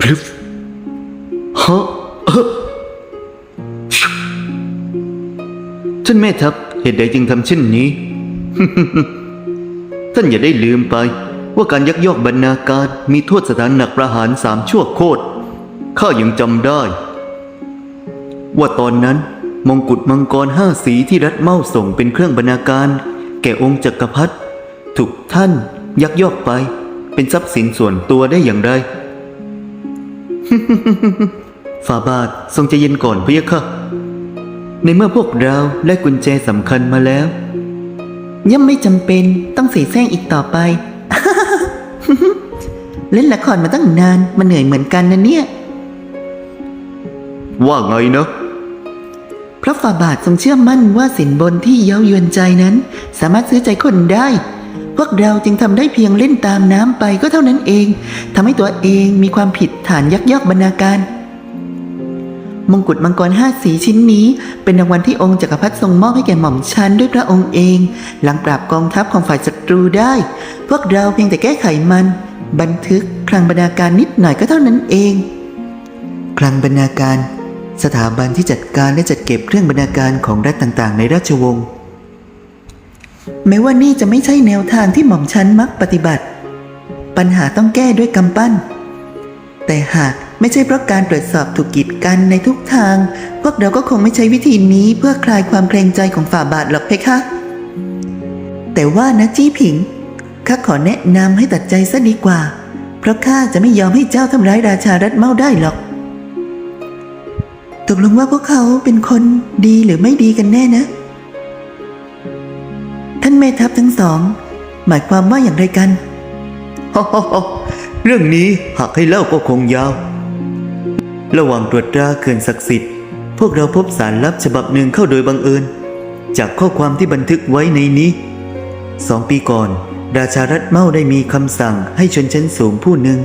พลึบฮะท่านแม่ทัพเหตุใดจึงทำเช่นนี้ ท่านอย่าได้ลืมไป ว่าการยักยอกบรรณาการมีโทษสถานหนักประหารสามชั่วโคตรข้ายังจำได้ ว่าตอนนั้นมงกุฎมังกรห้าสีที่รัฐเมาส่งเป็นเครื่องบรรณาการ แก่องค์จักรพรรดิถูกท่านยักยอกไป เป็นทรัพย์สินส่วนตัวได้อย่างไร ฝ่าบาททรงใจเย็นก่อนพะยะค่ะในเมื่อพวกเราได้กุญแจสำคัญมาแล้ว ย่อมไม่จำเป็นต้องเสียแซงอีกต่อไป เล่นละครมาตั้งนานมันเหนื่อยเหมือนกันนะเนี่ย ว่าไงนะเพราะฝ่าบาททรงเชื่อมั่นว่าสินบนที่เย้ายวนใจนั้น สามารถซื้อใจคนได้พ วกเราจึงทำได้เพียงเล่นตามน้ำไปก็เท่านั้นเองทำให้ตัวเองมีความผิดฐานยักยอกบรรณาการ มงกุฎมังกรห้าสีชิ้นนี้ เป็นรางวัลที่องค์จักรพรรดิทรงมอบให้แก่หม่อมชันด้วยพระองค์เอง หลังปราบกองทัพของฝ่ายศัตรูได้ พวกเราเพียงแต่แก้ไขมัน บันทึกคลังบรรณาการนิดหน่อยก็เท่านั้นเอง คลังบรรณาการ สถาบันที่จัดการและจัดเก็บเครื่องบรรณาการของรัฐต่างๆ ในราชวงศ์ แม้ว่านี่จะไม่ใช่แนวทางที่หม่อมชันมักปฏิบัติ ปัญหาต้องแก้ด้วยกำปั้น แต่หากไม่ใช่เพราะการตรวจสอบถูกกีดกันในทุกทาง พวกเราก็คงไม่ใช้วิธีนี้เพื่อคลายความเกรงใจของฝ่าบาทหรอกเพคะ แต่ว่านะจี้ผิงข้าขอแนะนำให้ตัดใจซะดีกว่า เพราะข้าจะไม่ยอมให้เจ้าทำร้ายราชารัฐเมาได้หรอกตกลงว่าพวกเขาเป็นคนดีหรือไม่ดีกันแน่นะ ท่านแม่ทัพทั้งสอง หมายความว่าอย่างไรกันฮ่าฮ่เรื่องนี้หากให้เล่าก็คงยาว ระหว่างตรวจตราเขื่อนศักดิ์สิทธิ์ พวกเราพบสารลับฉบับหนึ่งเข้าโดยบังเอิญ จากข้อความที่บันทึกไว้ในนี้ สองปีก่อน ราชารัฐเมาได้มีคำสั่งให้ชนชั้นสูงผู้หนึ่ง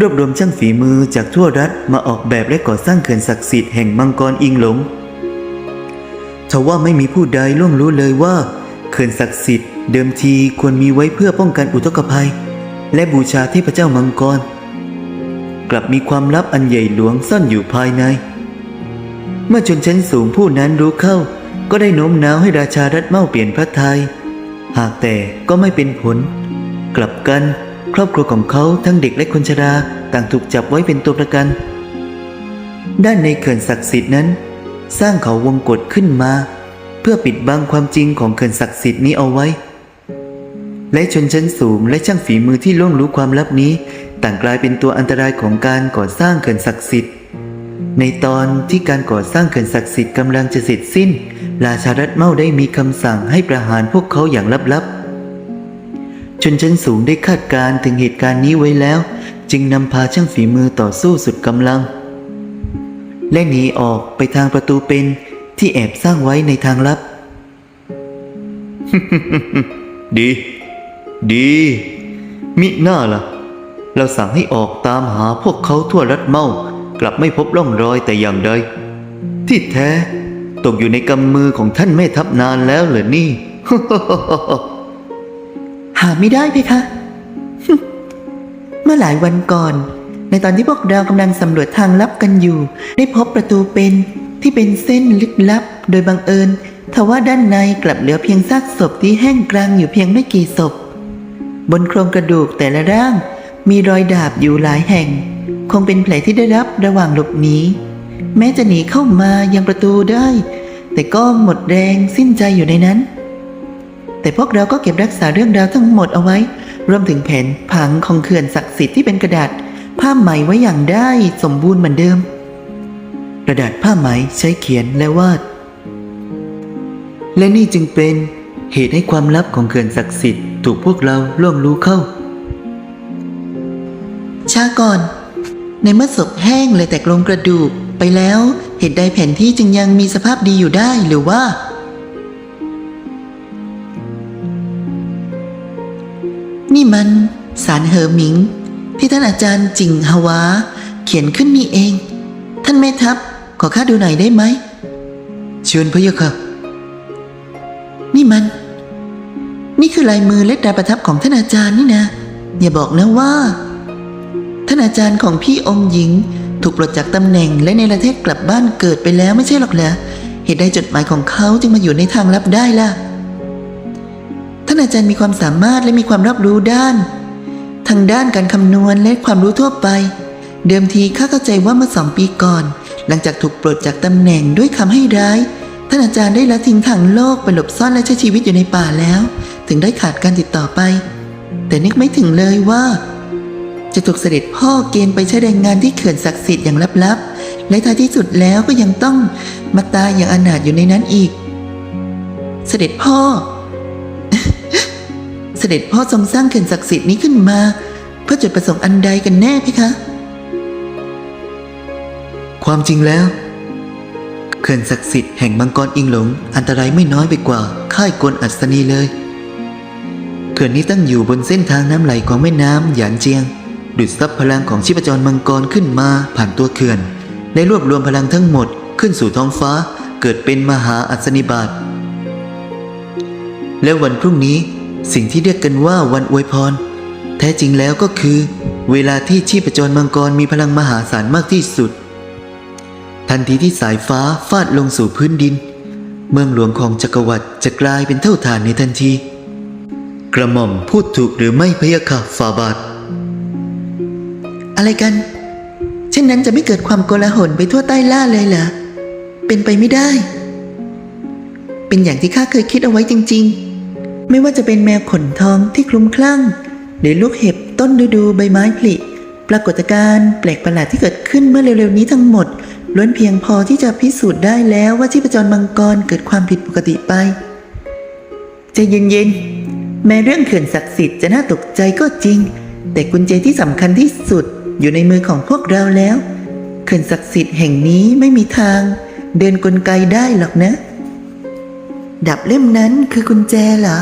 รวบรวมช่างฝีมือจากทั่วรัฐมาออกแบบและก่อสร้างเขื่อนศักดิ์สิทธิ์แห่งมังกรอิงหลงทว่าไม่มีผู้ใดล่วงรู้เลยว่า เขื่อนศักดิ์สิทธิ์เดิมทีควรมีไว้เพื่อป้องกันอุทกภัย และบูชาเทพเจ้ามังกร กลับมีความลับอันใหญ่หลวงซ่อนอยู่ภายใน เมื่อชนชั้นสูงผู้นั้นรู้เข้า ก็ได้โน้มน้าวให้ราชารัฐเมาเปลี่ยนพระทัยหากแต่ก็ไม่เป็นผล กลับกันครอบครัวของเขาทั้งเด็กและคนชราต่างถูกจับไว้เป็นตัวประกัน ด้านในเขื่อนศักดิ์สิทธิ์นั้น สร้างเขาวงกฏขึ้นมา พื่อปิดบังความจริงของเขื่อนศักดิ์สิทธิ์นี้เอาไว้ และชนชั้นสูงและช่างฝีมือที่ล่วงรู้ความลับนี้ ต่างกลายเป็นตัวอันตรายของการก่อสร้างเขื่อนศักดิ์สิทธิ์ ในตอนที่การก่อสร้างเขื่อนศักดิ์สิทธิ์กำลังจะเสร็จสิ้น ราชารัฐเมาได้มีคำสั่งให้ประหารพวกเขาอย่างลับๆ ชนชั้นสูงได้คาดการณ์ถึงเหตุการณ์นี้ไว้แล้ว จึงนำพาช่างฝีมือต่อสู้สุดกำลัง และหนีออกไปทางประตูเป็น ที่แอบสร้างไว้ในทางลับ ดี ดี มิหน้าล่ะ เราสั่งให้ออกตามหาพวกเขาทั่วรัฐเมากลับไม่พบร่องรอยแต่อย่างใดที่แท้ตกอยู่ในกำมือของท่านแม่ทัพนานแล้วเหรอนี่ หาไม่ได้เพคะ เมื่อหลายวันก่อน ในตอนที่พวกเรากำลังสำรวจทางลับกันอยู่ ได้พบประตูเป็น ที่เป็นเส้นลึกลับโดยบังเอิญทว่าด้านในกลับเหลือเพียงซากศพที่แห้งกรางอยู่เพียงไม่กี่ศพ บนโครงกระดูกแต่ละร่าง มีรอยดาบอยู่หลายแห่ง คงเป็นแผลที่ได้รับระหว่างหลบหนีแม้จะหนีเข้ามายังประตูได้ แต่ก็หมดแรงสิ้นใจอยู่ในนั้น แต่พวกเราก็เก็บรักษาเรื่องราวทั้งหมดเอาไว้ รวมถึงแผนผังของเขื่อนศักดิ์สิทธิ์ที่เป็นกระดาษผ้าไหมไว้อย่างได้สมบูรณ์เหมือนเดิม กระดาษผ้าไหมใช้เขียนและวาด และนี่จึงเป็นเหตุให้ความลับของเขื่อนศักดิ์สิทธิ์ถูกพวกเราล่วงรู้เข้า ช้าก่อน ในเมื่อศพแห้งเลยแต่โครงกระดูกไปแล้ว เหตุใดแผนที่จึงยังมีสภาพดีอยู่ได้หรือว่า นี่มันสารเหอหมิง ที่ท่านอาจารย์จิงฮวา เขียนขึ้นนี่เอง ท่านแม่ทัพ ขอข้าดูหน่อยได้ไหมเชิญพระยะค่ะ นี่มัน นี่คือลายมือและตราประทับของท่านอาจารย์นี่นะ อย่าบอกนะว่า ท่านอาจารย์ของพี่องค์หญิง ถูกปลดจากตำแหน่งและในประเทศกลับบ้านเกิดไปแล้วไม่ใช่หรอกเหรอเหตุใดจดหมายของเขาจึงมาอยู่ในทางลับได้ล่ะ ท่านอาจารย์มีความสามารถและมีความรับรู้ด้าน ทางด้านการคำนวณและความรู้ทั่วไป เดิมทีข้าเข้าใจว่าเมื่อสองปีก่อน หลังจากถูกปลดจากตำแหน่งด้วยคำให้ร้าย ท่านอาจารย์ได้ละทิ้งทางโลกไปหลบซ่อนและใช้ชีวิตอยู่ในป่าแล้ว ถึงได้ขาดการติดต่อไป แต่นึกไม่ถึงเลยว่า จะถูกเสด็จพ่อเกณฑ์ไปใช้แรงงานที่เขื่อนศักดิ์สิทธิ์อย่างลับๆ และท้ายที่สุดแล้วก็ยังต้องมาตายอย่างอนาถอยู่ในนั้นอีก เสด็จพ่อ เสด็จพ่อทรงสร้างเขื่อนศักดิ์สิทธิ์นี้ขึ้นมา เพื่อจุดประสงค์อันใดกันแน่พี่คะ ความจริงแล้วเขื่อนศักดิ์สิทธิ์แห่งมังกรอิงหลง อันตรายไม่น้อยไปกว่าค่ายกลอัศนีเลยเขื่อนนี้ตั้งอยู่บนเส้นทางน้ำไหลของแม่น้ำหยานเจียง ดูดซับพลังของชีพจรมังกรขึ้นมาผ่านตัวเขื่อน ได้รวบรวมพลังทั้งหมดขึ้นสู่ท้องฟ้าเกิดเป็นมหาอัศนิบาตและวันพรุ่งนี้สิ่งที่เรียกกันว่าวันอวยพร แท้จริงแล้วก็คือ เวลาที่ชีพจรมังกรมีพลังมหาศาลมากที่สุด ทันทีที่สายฟ้าฟาดลงสู่พื้นดิน เมืองหลวงของจักรวรรดิจะกลายเป็นเท่าฐานในทันที กระหม่อมพูดถูกหรือไม่พยะค่ะฟาบาท อะไรกัน เช่นนั้นจะไม่เกิดความโกลาหลไปทั่วใต้ล่าเลยเหรอเป็นไปไม่ได้ เป็นอย่างที่ข้าเคยคิดเอาไว้จริง ๆ ไม่ว่าจะเป็นแมวขนทองที่คลุมคลั่ง หรือลูกเห็บต้นฤดูใบไม้ผลิปรากฏการณ์แปลกประหลาดที่เกิดขึ้นเมื่อเร็วๆนี้ทั้งหมด ล้วนเพียงพอที่จะพิสูจน์ได้แล้วว่าชีพจรมังกรเกิดความผิดปกติไปใจเย็นๆแม้เรื่องเขื่อนศักดิ์สิทธิ์จะน่าตกใจก็จริง แต่กุญแจที่สำคัญที่สุดอยู่ในมือของพวกเราแล้ว เขื่อนศักดิ์สิทธิ์แห่งนี้ไม่มีทาง เดินกลไกได้หรอกนะ ดับเล่มนั้นคือกุญแจเหรอ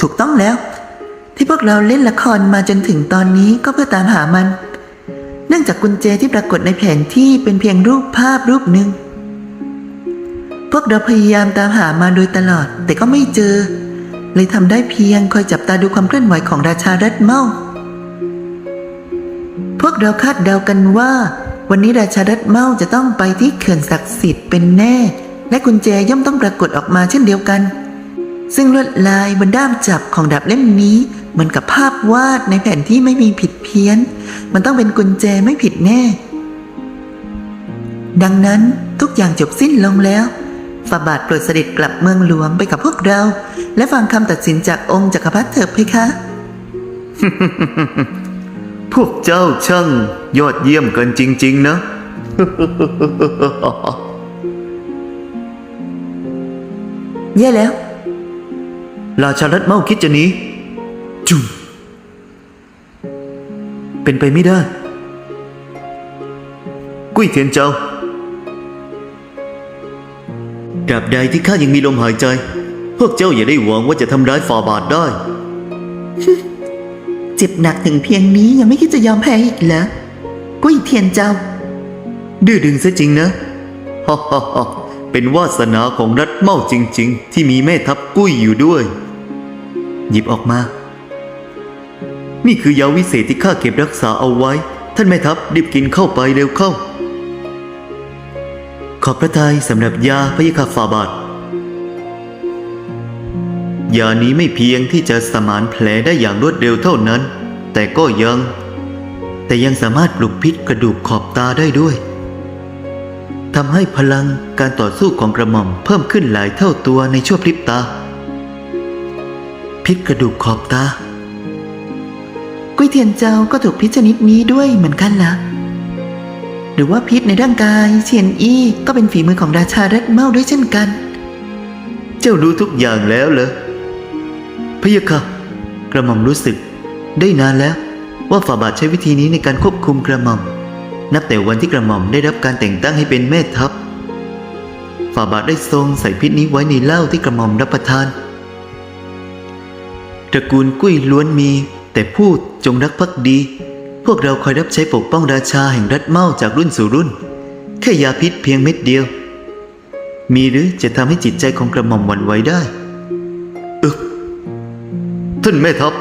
ถูกต้องแล้ว ที่พวกเราเล่นละครมาจนถึงตอนนี้ก็เพื่อตามหามัน นื่องจากกุญแจที่ปรากฏในแผนที่เป็นเพียงรูปภาพรูปหนึ่ง พวกเราพยายามตามหามาโดยตลอด แต่ก็ไม่เจอ เลยทำได้เพียงคอยจับตาดูความเคลื่อนไหวของราชารัดเมาพวกเราคาดเดากันว่า วันนี้ราชารัดเมาจะต้องไปที่เขื่อนศักดิ์สิทธิ์เป็นแน่ และกุญแจย่อมต้องปรากฏออกมาเช่นเดียวกัน ซึ่งลวดลายบนด้ามจับของดาบเล่มนี้เหมือนกับภาพวาดในแผนที่ไม่มีผิดเพี้ยน มันต้องเป็นกุญแจไม่ผิดแน่ ดังนั้นทุกอย่างจบสิ้นลงแล้วฝาบาทโปรดเสด็จกลับเมืองหลวงไปกับพวกเรา และฟังคำตัดสินจากองค์จักรพรรดิเถิดเพคะ พวกเจ้าช่างยอดเยี่ยมกันจริง ๆ นะ แย่แล้ว ราชารัตเมาคิดจะหนีจุม เป็นไปไม่ได้ กุ้ยเทียนเจ้าตราบใดที่ข้ายังมีลมหายใจ พวกเจ้าอย่าได้หวังว่าจะทำร้ายฟาบาทได้ เจ็บหนักถึงเพียงนี้ยังไม่คิดจะยอมแพ้อีกเหรอกุ้ยเทียนเจ้า ดื้อดึงซะจริงนะฮ่าฮ่าฮ่าเป็นวาสนาของรัฐเมาจริง ๆ ที่มีแม่ทัพกุ้ยอยู่ด้วย หยิบออกมา นี่คือยาวิเศษที่ข้าเก็บรักษาเอาไว้ ท่านแม่ทัพรีบกินเข้าไปเร็วเข้า ขอบพระทัยสำหรับยาพยาคาฟาบาทยานี้ไม่เพียงที่จะสมานแผลได้อย่างรวดเร็วเท่านั้น แต่ก็ยัง แต่ยังสามารถปลุกพิษกระดูกขอบตาได้ด้วยทำให้พลังการต่อสู้ของกระหม่อมเพิ่มขึ้นหลายเท่าตัวในชั่วพริบตา พิษกระดูกขอบตา กุ้ยเทียนเจ้าก็ถูกพิษชนิดนี้ด้วยเหมือนกันละหรือว่าพิษในร่างกายเชียนอี้ก็เป็นฝีมือของราชาเรดเมาด้วยเช่นกัน เจ้ารู้ทุกอย่างแล้วเหรอพะยะค่ะกระหม่อมรู้สึก ได้นานแล้วว่าฝ่าบาทใช้วิธีนี้ในการควบคุมกระหม่อม นับแต่วันที่กระหม่อมได้รับการแต่งตั้งให้เป็นแม่ทัพฝ่าบาทได้ทรงใส่พิษนี้ไว้ในเหล้าที่กระหม่อมรับประทานตระกูลกุ้ยล้วนมีแต่พูด จงรักภักดี พวกเราคอยรับใช้ปกป้องราชาแห่งรัฐเมาจากรุ่นสู่รุ่น แค่ยาพิษเพียงเม็ดเดียว มีหรือจะทำให้จิตใจของกระหม่อมหวั่นไหวได้เออท่านแม่ทัพ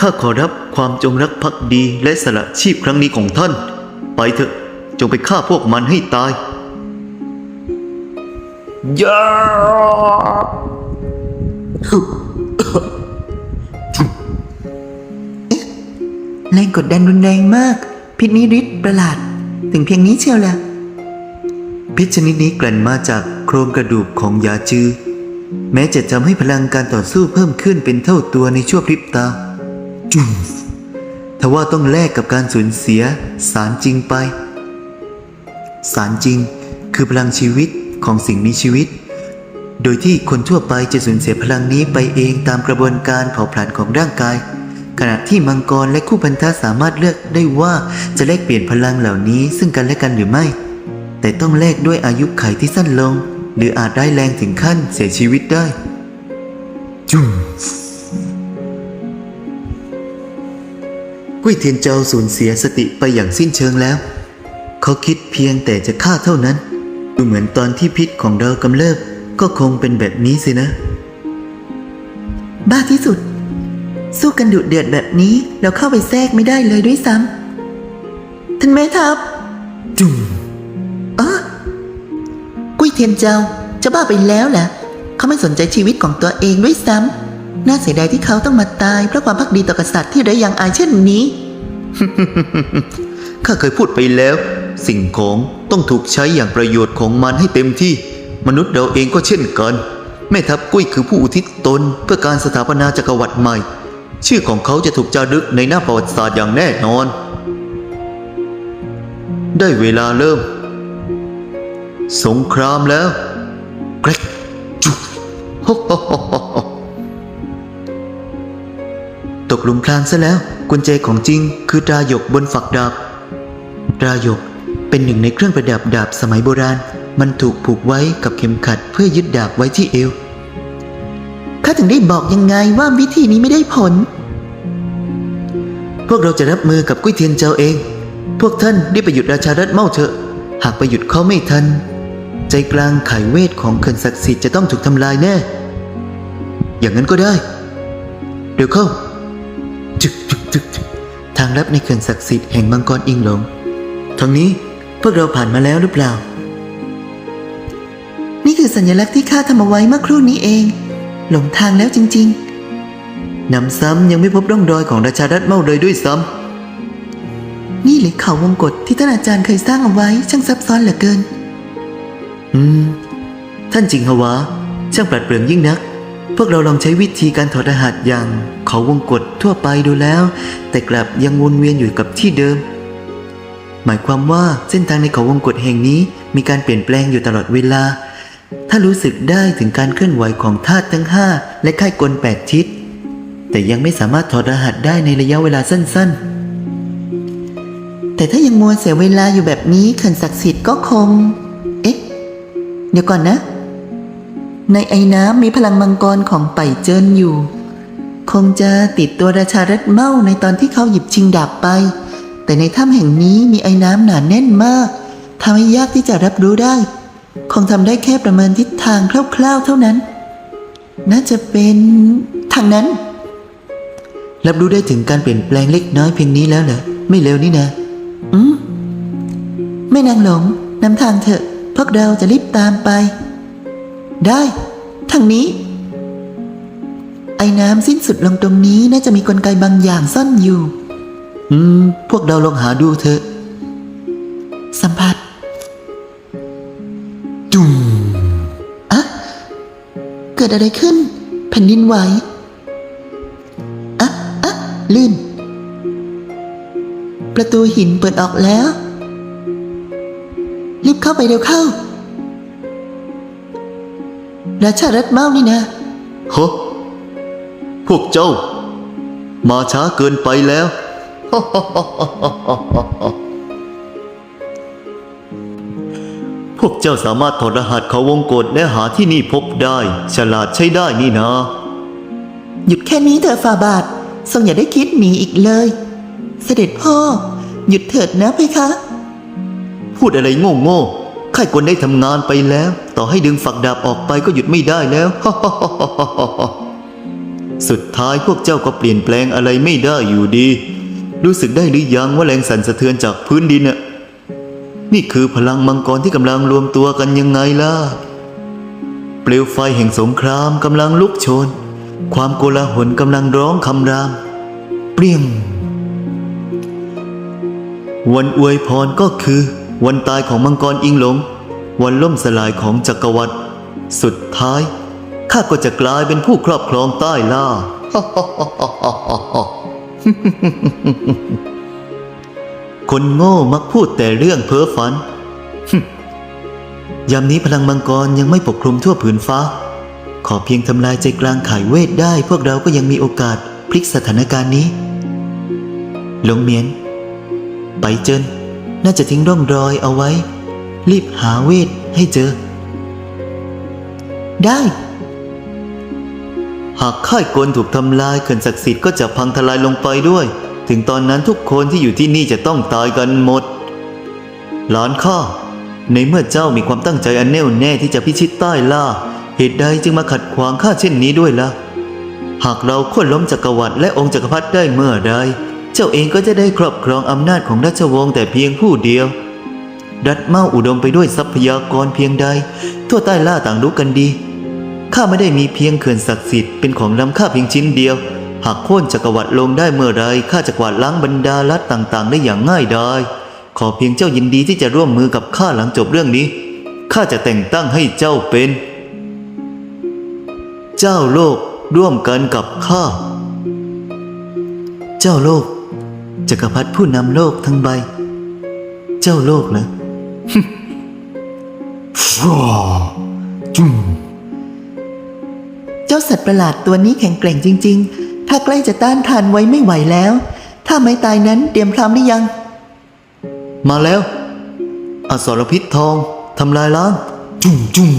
ข้าขอรับความจงรักภักดีและสละชีพครั้งนี้ของท่าน ไปเถอะจงไปฆ่าพวกมันให้ตายยา แรงกดดันรุนแรงมาก พิษนิริตประหลาด ถึงเพียงนี้เชียวละพิษชนิดนี้แกลั่นมาจากโครงกระดูกของยาจือ แม้จะทำให้พลังการต่อสู้เพิ่มขึ้นเป็นเท่าตัวในชั่วพริบตา จุมทว่าต้องแลกกับการสูญเสียสารจริงไป สารจริงคือพลังชีวิตของสิ่งมีชีวิต โดยที่คนทั่วไปจะสูญเสียพลังนี้ไปเองตามกระบวนการเผาผลาญของร่างกาย ขณะที่มังกรและคู่พันธะสามารถเลือกได้ว่าจะแลกเปลี่ยนพลังเหล่านี้ซึ่งกันและกันหรือไม่ แต่ต้องแลกด้วยอายุไขที่สั้นลง หรืออาจได้ายแรงถึงขั้นเสียชีวิตได้ จุ้มกุ้ยเทียนเจ้าสูญเสียสติไปอย่างสิ้นเชิงแล้ว เขาคิดเพียงแต่จะฆ่าเท่านั้น ดูเหมือนตอนที่พิษของเรากำเริบก็คงเป็นแบบนี้สินะ บ้าที่สุด สู้กันดุเดือดแบบนี้เราเข้าไปแทรกไม่ได้เลยด้วยซ้ำท่านแม่ทัพจุ้มเออกุ้ยเทียนเจ้าจะบ้าไปแล้วเหรอเขาไม่สนใจชีวิตของตัวเองด้วยซ้ำน่าเสียดายที่เขาต้องมาตายเพราะความพักดีต่อกษัตริย์ที่ไร้ยังอายเช่นนี้ ข้าเคยพูดไปแล้ว สิ่งของต้องถูกใช้อย่างประโยชน์ของมันให้เต็มที่ มนุษย์เราเองก็เช่นกัน แม่ทัพกุ้ยคือผู้อุทิศตนเพื่อการสถาปนาจักรวรรดิใหม่ ชื่อของเขาจะถูกจารึกในหน้าประวัติศาสตร์อย่างแน่นอน ได้เวลาเริ่ม สงครามแล้วกรกจุตกหลุมพรางซะแล้วกุญแจของจริงคือตราหยกบนฝักดาบตราหยกเป็นหนึ่งในเครื่องประดับดาบสมัยโบราณ มันถูกผูกไว้กับเข็มขัดเพื่อยึดดาบไว้ที่เอว ข้าถึงได้บอกยังไงว่าวิธีนี้ไม่ได้ผล พวกเราจะรับมือกับกุ้ยเทียนเจ้าเอง พวกท่านได้ไปหยุดราชารัฐเมาเถอะ หากไปหยุดเขาไม่ทัน ใจกลางไขเวทของเขื่อนศักดิ์สิทธิ์จะต้องถูกทำลายแน่ อย่างนั้นก็ได้ เดี๋ยวเข้าจึกจึกจึกจึกทางลับในเขื่อนศักดิ์สิทธิ์แห่งมังกรอิงหลงทางนี้พวกเราผ่านมาแล้วหรือเปล่า นี่คือสัญลักษณ์ที่ข้าทำเอาไว้เมื่อครู่นี้เอง หลงทางแล้วจริงๆนำซ้ำยังไม่พบร่องรอยของราชารัฐเมาเลยด้วยซ้ๆนี่หรือเขาวงกฏที่ท่านอาจารย์เคยสร้างเอาไว้ช่างซับซ้อนเหลือเกิน อืม ท่านจิงหวาช่างปราดเปรื่องยิ่งนัก พวกเราลองใช้วิธีการถอดรหัสอย่างเขาวงกฏทั่วไปดูแล้ว แต่กลับยังวนเวียนอยู่กับที่เดิม หมายความว่าเส้นทางในเขาวงกฏแห่งนี้มีการเปลี่ยนแปลงอยู่ตลอดเวลา ถ้ารู้สึกได้ถึงการเคลื่อนไหวของธาตุทั้งห้าและค่ายกลแปดทิศ แต่ยังไม่สามารถถอดรหัสได้ในระยะเวลาสั้น ๆ แต่ถ้ายังมัวเสียเวลาอยู่แบบนี้ขื่อนศักดิ์สิทธิ์ก็คง เอ๊ะ เดี๋ยวก่อนนะ ในไอ้น้ำมีพลังมังกรของไปเจินอยู่ คงจะติดตัวราชารัฐเมาในตอนที่เขาหยิบชิงดาบไป แต่ในถ้ำแห่งนี้มีไอ้น้ำหนาแน่นมากทำให้ยากที่จะรับรู้ได้ คงทำได้แค่ประเมินทิศทางคร่าวๆเท่านั้น น่าจะเป็นทางนั้น รับรู้ได้ถึงการเปลี่ยนแปลงเล็กน้อยเพียงนี้แล้วเหรอไม่เร็วนี่นะ อืมแม่นางหลงนำทางเถอะ พวกเราจะรีบตามไป ได้ทางนี้ ไอ้น้ำสิ้นสุดลงตรงนี้น่าจะมีกลไกบางอย่างซ่อนอยู่ อืม พวกเราลองหาดูเถอะ สัมผัส จุ่มอะเกิดอะไรขึ้น แผ่นดินไหวอะอะลื่น ประตูหินเปิดออกแล้ว รีบเข้าไปเร็วเข้า ราชารัฐเมานี่นะฮะพวกเจ้า มาช้าเกินไปแล้ว พวกเจ้าสามารถถอดรหัสเขาวงกฏและหาที่นี่พบได้ ฉลาดใช้ได้นี่นะ หยุดแค่นี้เถอะฝ่าบาททรงอย่าได้คิดหนีอีกเลย เสด็จพ่อ หยุดเถิดนะเพคะ พูดอะไรโง่โง่ๆข้ากวนได้ทำงานไปแล้ว ต่อให้ดึงฝักดาบออกไปก็หยุดไม่ได้แล้ว สุดท้ายพวกเจ้าก็เปลี่ยนแปลงอะไรไม่ได้อยู่ดี รู้สึกได้หรือยังว่าแรงสั่นสะเทือนจากพื้นดินน่ะ นี่คือพลังมังกรที่กำลังรวมตัวกันยังไงล่ะ เปลวไฟแห่งสงครามกำลังลุกโชน ความโกลาหลกำลังร้องคำราม เปรี้ยง วันอวยพรก็คือ วันตายของมังกรอิงหลง วันล่มสลายของจักรวรรดิสุดท้ายข้าก็จะกลายเป็นผู้ครอบครองใต้ล่า คนโง่มักพูดแต่เรื่องเพ้อฝัน ยามนี้พลังมังกรยังไม่ปกคลุมทั่วผืนฟ้า ขอเพียงทำลายใจกลางขายเวทได้ พวกเราก็ยังมีโอกาสพลิกสถานการณ์นี้ หลงเมียน ไปเจินน่าจะทิ้งร่องรอยเอาไว้ รีบหาเวทให้เจอ ได้ หากค่ายกลถูกทำลายเขื่อนศักดิ์สิทธิ์ก็จะพังทลายลงไปด้วย ถึงตอนนั้นทุกคนที่อยู่ที่นี่จะต้องตายกันหมด หลานข้าในเมื่อเจ้ามีความตั้งใจอันแน่วแน่ที่จะพิชิตใต้ล่า เหตุใดจึงมาขัดขวางข้าเช่นนี้ด้วยล่ะ หากเราโค่นล้มจักรวรรดิและองค์จักรพรรดิได้เมื่อใด เจ้าเองก็จะได้ครอบครองอำนาจของราชวงศ์แต่เพียงผู้เดียว ดัดเมาอุดมไปด้วยทรัพยากรเพียงใด ทั่วใต้ล่าต่างรู้กันดี ข้าไม่ได้มีเพียงเขื่อนศักดิ์สิทธิ์เป็นของล้ำค่าเพียงชิ้นเดียว หากโค่นจักรวรรดิลงได้เมื่อไรข้าจะกวาดล้างบรรดาลัดต่างๆ ได้อย่างง่ายดายขอเพียงเจ้ายินดีที่จะร่วมมือกับข้าหลังจบเรื่องนี้ข้าจะแต่งตั้งให้เจ้าเป็น เจ้าโลกร่วมกันกับข้า เจ้าโลกจักรพรรดิผู้นำโลกทั้งใบ เจ้าโลกเหรอเจ้าสัตว์ประหลาดตัวนี้แข็งแกร่งจริง ๆ ถ้าใกล้จะต้านทานไว้ไม่ไหวแล้ว ถ้าไม่ตายนั้นเตรียมพร้อมหรือยัง มาแล้ว อสรพิษทองทำลายล้างจุ่มจุ่ม